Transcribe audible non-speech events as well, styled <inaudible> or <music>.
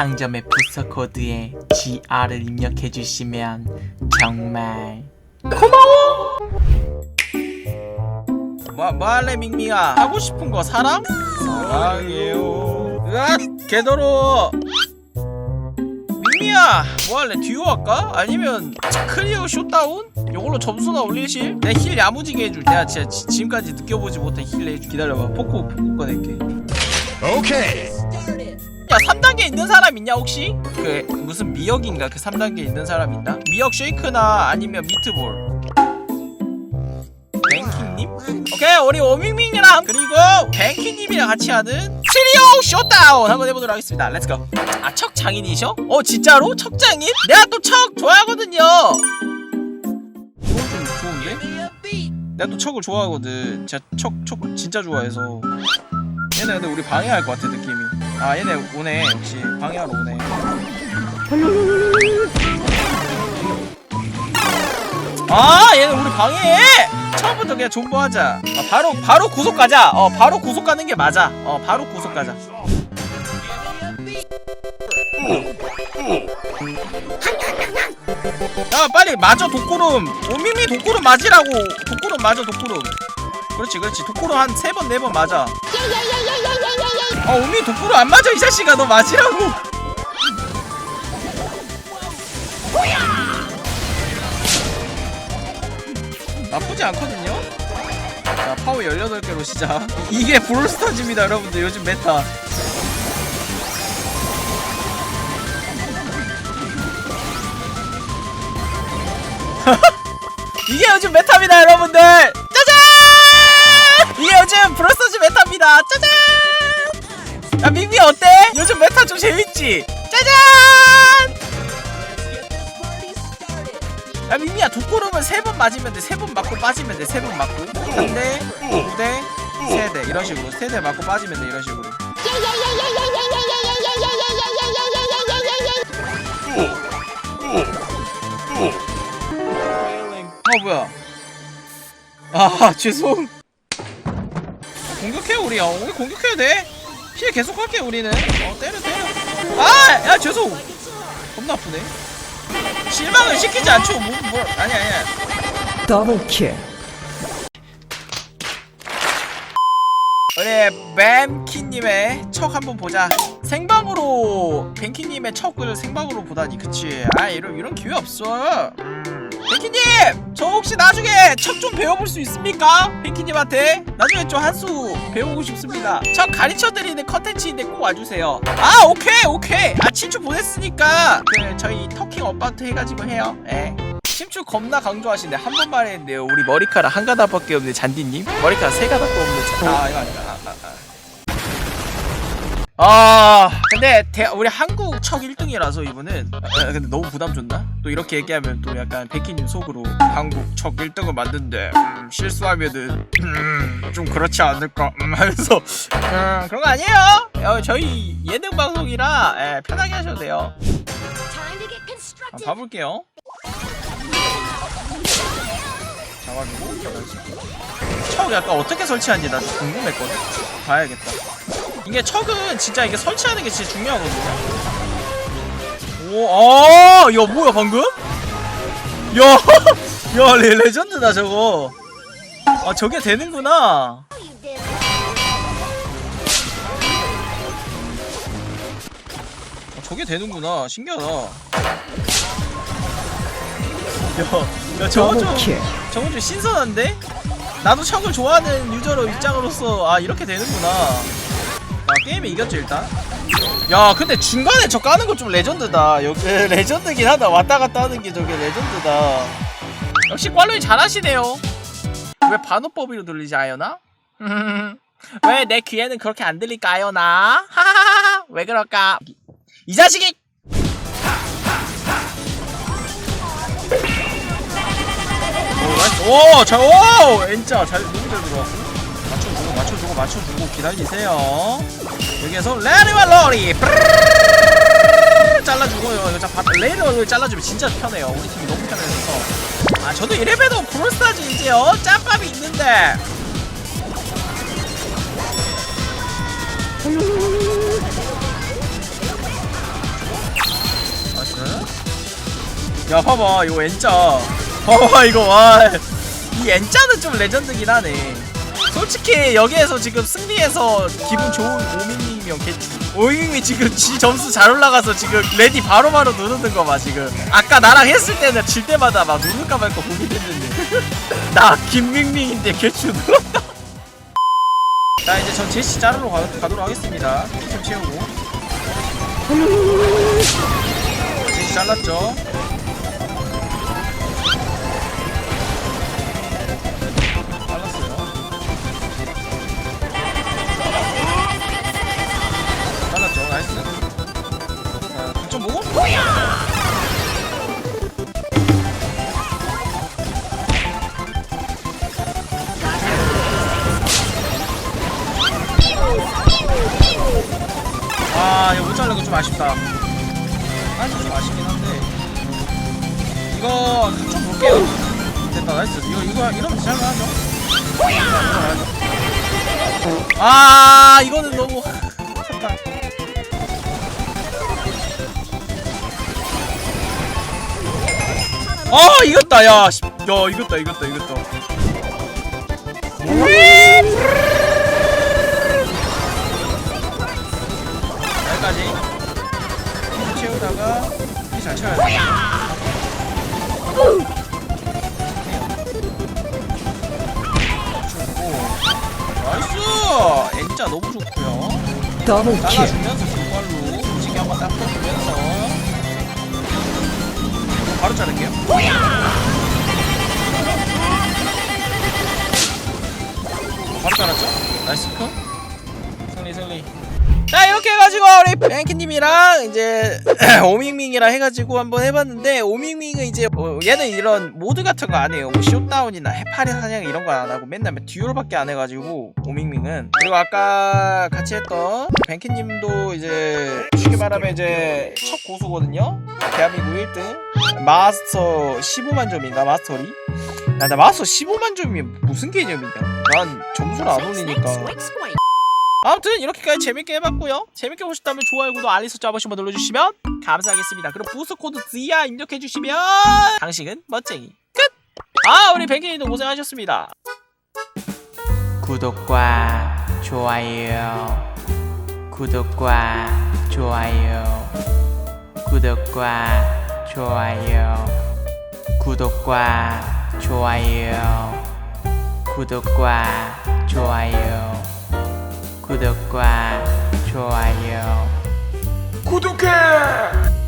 상점의 부서 코드에 GR을 입력해 주시면 정말 뭐, 뭐 할래 밍밍아 하고 싶은 거 사람? 사랑해요 으아 개더러 밍밍아 뭐 할래 듀오 할까? 아니면 클리어 쇼다운? 요걸로 점수나 올리실? 내힐 야무지게 해줄 내가 진짜 지, 지금까지 느껴보지 못한 힐 해줄 기다려봐 포코 포코 꺼낼게 오케이. 야 3단계 있는 사람 있냐 혹시? 그 무슨 미역인가 그 3단계 있는 사람 있나? 미역 쉐이크나 아니면 미트볼 뱅킹님? 오케이 우리 오밍밍이랑 그리고 뱅킹님이랑 같이 하는 트리오 쇼다운 한번 해보도록 하겠습니다 렛츠고 아 척 장인이셔? 어 진짜로? 척 장인? 내가 또 척 좋아하거든요 이건 좀 좋은데? 내가 또 척을 좋아하거든 제가 척, 척 진짜 좋아해서 얘네 근데 우리 방해할 것 같아 느낌이 아 얘네 오네. 역시 방해하러 오네. 아 얘는 우리 방해해 처음부터 그냥 존버하자. 아, 바로 바로 구속 가자. 어 바로 구속 가는 게 맞아. 어 바로 구속 가자. 야 빨리 맞아 독구름. 오미미 독구름 맞으라고. 독구름 맞아 독구름 그렇지 그렇지 독구름 한세 번 네 번 맞아 아 오미 독구름 안 맞아 이 자식아 너 맞으라고 나쁘지 않거든요 자 파워 18개로 시작 이게 브롤스타즈입니다 여러분들 요즘 메타 이게 요즘 메타입니다 여러분들 요즘 브롤스타즈 메타입니다. 짜잔! 야 밍미 어때? 요즘 메타 좀 재밌지? 짜잔! 야 밍미야 독고름은 세 번 맞으면 돼. 세 번 맞고 빠지면 돼. 세 번 맞고. 한 대 두 대 세 대. 이런 식으로. 세 대 맞고 빠지면 돼. 이런 식으로. 어 뭐야? 아 죄송 공격해 우리 형 우리 공격해야 돼. 피해 계속 할게 우리는. 어 때려 때려. 아야 죄송. 겁나 아프네. 실망을 시키지 않죠. 뭐, 뭐 아니 아니야 더블 킬. 우리 뱀키님의 척 한번 보자. 생방으로 뱅키님의 척을 생방으로 보다니 그치? 아 이런 이런 기회 없어 뱅키님 저 혹시 나중에 척 좀 배워볼 수 있습니까? 뱅키님한테? 나중에 좀 한 수 배우고 싶습니다. 척 가르쳐드리는 컨텐츠인데 꼭 와주세요. 아 오케이 오케이. 아 친추 보냈으니까 그 저희 터킹 업바트 해가지고 해요. 예. 심추 겁나 강조하시네. 한 번만 했는데요. 우리 머리카락 한 가닥밖에 없는 잔디님. 머리카락 세 가닥도 없는 잔... 아 이거 아니다 아, 아, 아. 아. 근데 대, 우리 한국 척 1등이라서 이분은 아, 근데 너무 부담 줬나? 또 이렇게 얘기하면 또 약간 백희님 속으로 한국 척 1등을 만든데 음, 실수하면은 음, 좀 그렇지 않을까? 음, 하면서. 음, 그런 거 아니에요. 어, 저희 예능 방송이라 예, 편하게 하셔도 돼요. 한번 봐볼게요. 잡아주고 척 약간 어떻게 설치하는지 나 궁금했거든? 봐야겠다 이게 척은 진짜 이게 설치하는 게 진짜 중요하거든요 오, 아, 야 뭐야 방금? 야, <laughs> 야 레, 레전드다 저거 아 저게 되는구나 아, 저게 되는구나 신기하다 야, 야 저거 좀. 저건 좀 신선한데? 나도 척을 좋아하는 유저로 입장으로서 아 이렇게 되는구나 아 게임에 이겼죠 일단? 야 근데 중간에 저 까는 거 좀 레전드다. 여기 레전드긴 하다. 왔다 갔다 하는 게 저게 레전드다. 역시 꽐로이 잘하시네요. 왜 반호법으로 들리지 아연아? <laughs> 왜내 귀에는 그렇게 안 들릴까 아연아? 하하하하 <laughs> 왜 그럴까? 이 자식이! 오, 자, 오, N자 잘 너무 잘 들어왔고. 맞춰주고 기다리세요. 여기에서 레리와 러리. 잘라주고요. 이거 레리와 러리 잘라주면 진짜 편해요. 우리 팀이 너무 편해서. 아 저도 이래봬도 브롤스타즈 이제요. 짬밥이 있는데. 야 봐봐. 이거 N자. 봐봐 이거. 와이 N자는 좀 레전드긴 하네. 솔직히 여기에서 지금 승리해서 기분 좋은 오밍님이면 개추 오밍님이 지금 지 점수 잘 올라가서 지금 레디 바로바로 누르는 거 봐 지금. 아까 나랑 했을 때는 질 때마다 막 누를까 말까 고민했는데. <laughs> 나 김밍밍인데 개추 눌렀다 <laughs> 자 이제 전 제시 자르러 가, 가도록 하겠습니다. 좀 채우고. 제시 잘랐죠 아 이거 못 자른 거좀 아쉽다. 사실 좀 아쉽긴 한데. 이거 좀 볼게요. 됐다 나이스. 이거 이거 이러면 잘가하죠 아 이거는 너무 <laughs> 아 이겼다 야, 씨. 야 이겼다 이겼다 이겼다. 여기까지. 채우다가 이잘 채워야 돼. 좋고 나이스! N자 너무 좋고요. Double kill. 잘라주면서 바로 자를게요. 바로 자랐죠? 나이스 컷. 승리 승리. 자 이렇게 해가지고 우리 뱅키님이랑 이제 <clears throat> 오밍밍이랑 해가지고 한번 해봤는데 오밍밍은 이제 뭐 얘는 이런 모드 같은 거 안 해요. 뭐 쇼다운이나 해파리 사냥 이런 거 안 하고 맨날 듀얼밖에 안 해가지고 오밍밍은. 그리고 아까 같이 했던 뱅키님도 이제 쉽게 말하면 이제 첫 고수거든요 대한민국 1등 마스터 15만 점인가 마스터리? 야, 나 마스터 15만 점이 무슨 개념이냐? 난 점수를 안 올리니까. 아무튼 이렇게까지 재밌게 해봤고요. 재밌게 보셨다면 좋아요 구독 알림 설정 한 번씩만 눌러주시면 감사하겠습니다. 그리고 부스 코드 ZR 입력해주시면 당신은 멋쟁이. 끝! 아 우리 뱅키님도 고생하셨습니다. 구독과 좋아요. 구독과 좋아요 구독과 좋아요. 구독과 좋아요. 구독과 좋아요. 구독과 좋아요. 구독해!